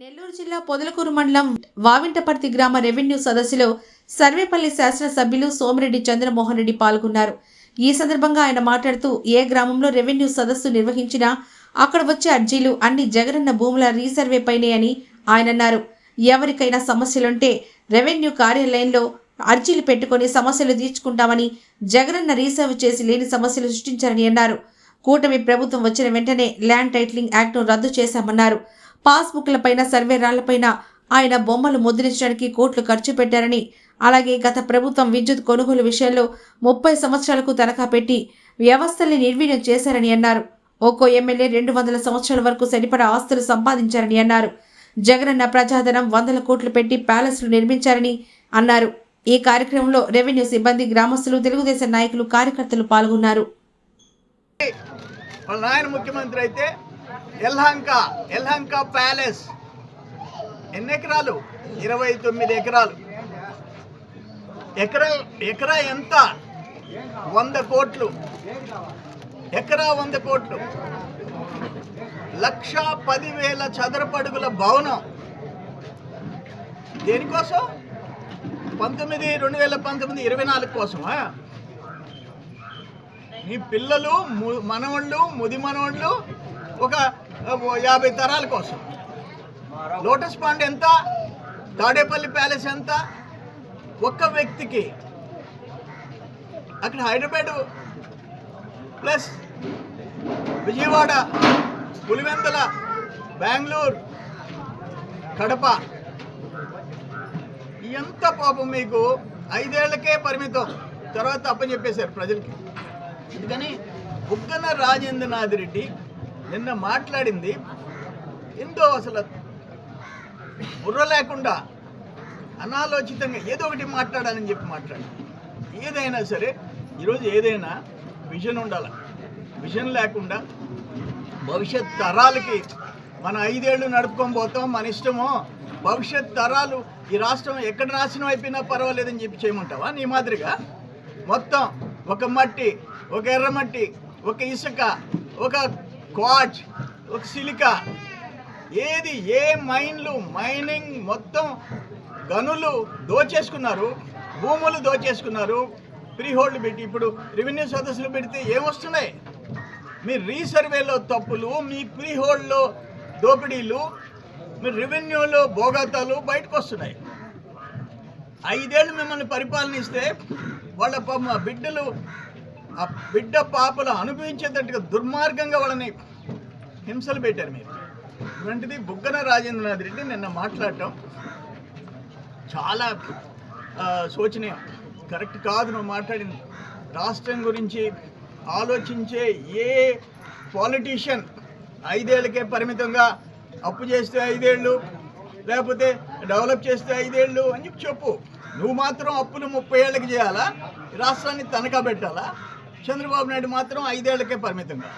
నెల్లూరు జిల్లా పొదలకూరు మండలం వావింటపర్తి గ్రామ రెవెన్యూ సదస్సులో సర్వేపల్లి శాసనసభ్యులు సోమిరెడ్డి చంద్రమోహన్ రెడ్డి పాల్గొన్నారు. ఈ సందర్భంగా ఆయన మాట్లాడుతూ ఏ గ్రామంలో రెవెన్యూ సదస్సు నిర్వహించినా అక్కడ వచ్చే అర్జీలు అన్ని జగనన్న భూముల రీసర్వేపైనే అని ఆయన అన్నారు. ఎవరికైనా సమస్యలుంటే రెవెన్యూ కార్యాలయంలో అర్జీలు పెట్టుకొని సమస్యలు తీర్చుకుంటామని జగనన్న రీసర్వ్ చేసి లేని సమస్యలు సృష్టించారని అన్నారు. కూటమి ప్రభుత్వం వచ్చిన వెంటనే ల్యాండ్ టైటిలింగ్ యాక్ట్ను రద్దు చేశామన్నారు. పాస్బుక్లపైన సర్వే రాళ్ళపైన ఆయన బొమ్మలు ముద్రించడానికి కోట్లు ఖర్చు పెట్టారని అలాగే గత ప్రభుత్వం విద్యుత్ కొనుగోలు విషయంలో ముప్పై సంవత్సరాలకు తనఖా పెట్టి వ్యవస్థల్ని నిర్వీర్యం చేశారని అన్నారు. ఒక్కో ఎమ్మెల్యే రెండు వందల సంవత్సరాల వరకు సరిపడా ఆస్తులు సంపాదించారని అన్నారు. జగనన్న ప్రజాధనం వందల కోట్లు పెట్టి ప్యాలెస్లు నిర్మించారని అన్నారు. ఈ కార్యక్రమంలో రెవెన్యూ సిబ్బంది గ్రామస్తులు తెలుగుదేశం నాయకులు కార్యకర్తలు పాల్గొన్నారు. నాయన ముఖ్యమంత్రి అయితే ఎల్హంక ఎల్హంక ప్యాలెస్. ఎన్ని ఎకరాలు? ఇరవై తొమ్మిది ఎకరాలు. ఎకరా ఎకరా ఎంత? వంద కోట్లు. ఎకరా వంద కోట్లు. లక్ష పదివేల చదరపడుగుల భవనం. దేనికోసం? పంతొమ్మిది రెండు వేల పంతొమ్మిది ఇరవై నాలుగు కోసమా? మీ పిల్లలు ము- మనవళ్ళు ముది మనవళ్ళు ఒక యాభై తరాల కోసం. లోటస్ పాండ్ ఎంత? తాడేపల్లి ప్యాలెస్ ఎంత? ఒక్క వ్యక్తికి అక్కడ హైదరాబాద్ ప్లస్ విజయవాడ పులివెందల బెంగళూరు కడప. ఎంత పాపం మీకు? ఐదేళ్ళకే పరిమితం. తర్వాత అప్పచెప్పేశారు ప్రజలకి. అందుకని బుగ్గన రాజేంద్రనాథ్ రెడ్డి నిన్న మాట్లాడింది ఎంతో అసలు బుర్ర లేకుండా అనాలోచితంగా ఏదో ఒకటి మాట్లాడాలని చెప్పి మాట్లాడు ఏదైనా సరే ఈరోజు ఏదైనా విజన్ ఉండాలి? విజన్ లేకుండా భవిష్యత్ తరాలకి మన ఐదేళ్ళు నడుపుకొని పోతాం మన ఇష్టమో భవిష్యత్ తరాలు ఈ రాష్ట్రం ఎక్కడ నాశనం అయిపోయినా పర్వాలేదని చెప్పి చేయమంటావా? నీ మాదిరిగా మొత్తం ఒక మట్టి ఒక ఎర్రమట్టి ఒక ఇసుక ఒక క్వాచ్ ఒక సిలికా. ఏది ఏ మైన్లు మైనింగ్ మొత్తం గనులు దోచేసుకున్నారు భూములు దోచేసుకున్నారు ఫ్రీ హోల్డ్ పెట్టి ఇప్పుడు రెవెన్యూ సదస్సులు పెడితే ఏమొస్తున్నాయి మీ రీసర్వేలో తప్పులు మీ ఫ్రీ హోల్డ్లో దోపిడీలు మీ రెవెన్యూలో భోగాతాలు బయటకు వస్తున్నాయి. ఐదేళ్ళు మిమ్మల్ని పరిపాలనిస్తే వాళ్ళ బిడ్డలు ఆ బిడ్డ పాపలు అనుభవించేటట్టుగా దుర్మార్గంగా వాళ్ళని హింసలు పెట్టారు మీరు. ఇటువంటిది బుగ్గన రాజేంద్రనాథ్ రెడ్డి నిన్న మాట్లాడటం చాలా శోచనీయం. కరెక్ట్ కాదు నువ్వు మాట్లాడింది. రాష్ట్రం గురించి ఆలోచించే ఏ పాలిటీషియన్ ఐదేళ్ళకే పరిమితంగా అప్పు చేస్తే ఐదేళ్ళు లేకపోతే డెవలప్ చేస్తే ఐదేళ్ళు అని చెప్పి చెప్పు. నువ్వు మాత్రం అప్పులు ముప్పై ఏళ్ళకి చేయాలా? రాష్ట్రాన్ని తనఖా పెట్టాలా? చంద్రబాబు నాయుడు మాత్రం ఐదేళ్ళకే పరిమితంగా.